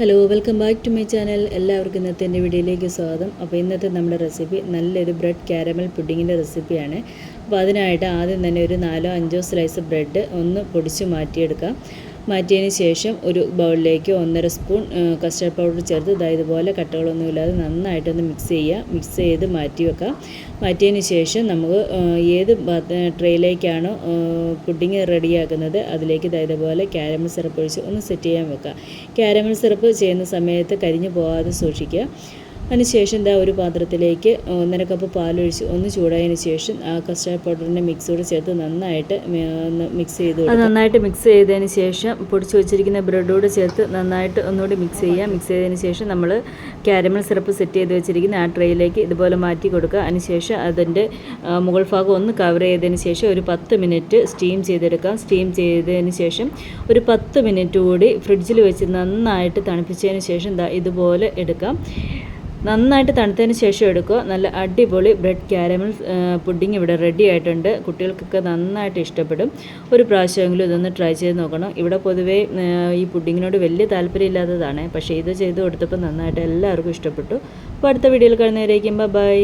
Hello welcome back to my channel എല്ലാവർക്കും ഇന്നത്തെ എന്റെ വീഡിയോയിലേക്ക് സ്വാഗതം. അപ്പോൾ ഇന്നത്തെ നമ്മുടെ റെസിപ്പി നല്ലൊരു ബ്രെഡ് കാരമൽ പുഡിങ്ങിന്റെ റെസിപ്പിയാണ് അപ്പോൾ അതിനായിട്ട് ആദ്യം തന്നെ ഒരു നാലോ അഞ്ചോ സ്ലൈസ് ബ്രെഡ് ഒന്ന് പൊടിച്ച് മാറ്റിയെടുക്കാം. മാറ്റിയതിന് ശേഷം ഒരു ബൗളിലേക്ക് ഒന്നര സ്പൂൺ കസ്റ്റർഡ് പൗഡർ ചേർത്ത് ഇതാ ഇതുപോലെ കട്ടകളൊന്നുമില്ലാതെ നന്നായിട്ടൊന്ന് മിക്സ് ചെയ്യുക. മിക്സ് ചെയ്ത് മാറ്റി വെക്കാം. മാറ്റിയതിന് ശേഷം നമുക്ക് ഏത് ട്രേയിലേക്കാണോ പുഡിങ് റെഡിയാക്കുന്നത് അതിലേക്ക് ഇതാ ഇതുപോലെ ക്യാരമൽ സിറപ്പ് ഒഴിച്ച് ഒന്ന് സെറ്റ് ചെയ്യാൻ വെക്കുക ക്യാരമൽ സിറപ്പ് ചെയ്യുന്ന സമയത്ത് കരിഞ്ഞു പോകാതെ സൂക്ഷിക്കുക. അതിനുശേഷം എന്താ ഒരു പാത്രത്തിലേക്ക് ഒന്നര കപ്പ് പാലൊഴിച്ച് ഒന്ന് ചൂടായതിന് ശേഷം ആ കസ്റ്റാർഡ് പൗഡറിന്റെ മിക്സ് കൂടെ ചേർത്ത് നന്നായിട്ട് ഒന്ന് മിക്സ് ചെയ്ത് അത് നന്നായിട്ട് മിക്സ് ചെയ്തതിന് ശേഷം പൊടിച്ചു വെച്ചിരിക്കുന്ന ബ്രെഡോട് ചേർത്ത് നന്നായിട്ട് ഒന്നുകൂടി മിക്സ് ചെയ്യുക മിക്സ് ചെയ്തതിന് ശേഷം നമ്മൾ കാരമൽ സിറപ്പ് സെറ്റ് ചെയ്ത് വെച്ചിരിക്കുന്ന ആ ട്രേയിലേക്ക് ഇതുപോലെ മാറ്റി കൊടുക്കുക. അതിനുശേഷം അതിന്റെ മുകൾ ഭാഗം ഒന്ന് കവർ ചെയ്തതിന് ശേഷം ഒരു പത്ത് മിനിറ്റ് സ്റ്റീം ചെയ്തെടുക്കാം. സ്റ്റീം ചെയ്തതിന് ശേഷം ഒരു പത്ത് മിനിറ്റ് കൂടി ഫ്രിഡ്ജിൽ വെച്ച് നന്നായിട്ട് തണുപ്പിച്ചതിന് ശേഷം ഇതുപോലെ എടുക്കാം. നന്നായിട്ട് തണുത്തതിന് ശേഷം എടുക്കുക. നല്ല അടിപൊളി ബ്രെഡ് ക്യാരമൽ പുഡിംഗ് ഇവിടെ റെഡി ആയിട്ടുണ്ട്. കുട്ടികൾക്കൊക്കെ നന്നായിട്ട് ഇഷ്ടപ്പെടും. ഒരു പ്രാവശ്യമെങ്കിലും ഇതൊന്ന് ട്രൈ ചെയ്ത് നോക്കണം. ഇവിടെ പൊതുവേ ഈ പുഡിങ്ങിനോട് വലിയ താല്പര്യമില്ലാത്തതാണ്. പക്ഷേ ഇത് ചെയ്ത് കൊടുത്തപ്പോൾ നന്നായിട്ട് എല്ലാവർക്കും ഇഷ്ടപ്പെട്ടു. അപ്പോൾ അടുത്ത വീഡിയോയിൽ കാണുന്നവരേക്കും ബൈ.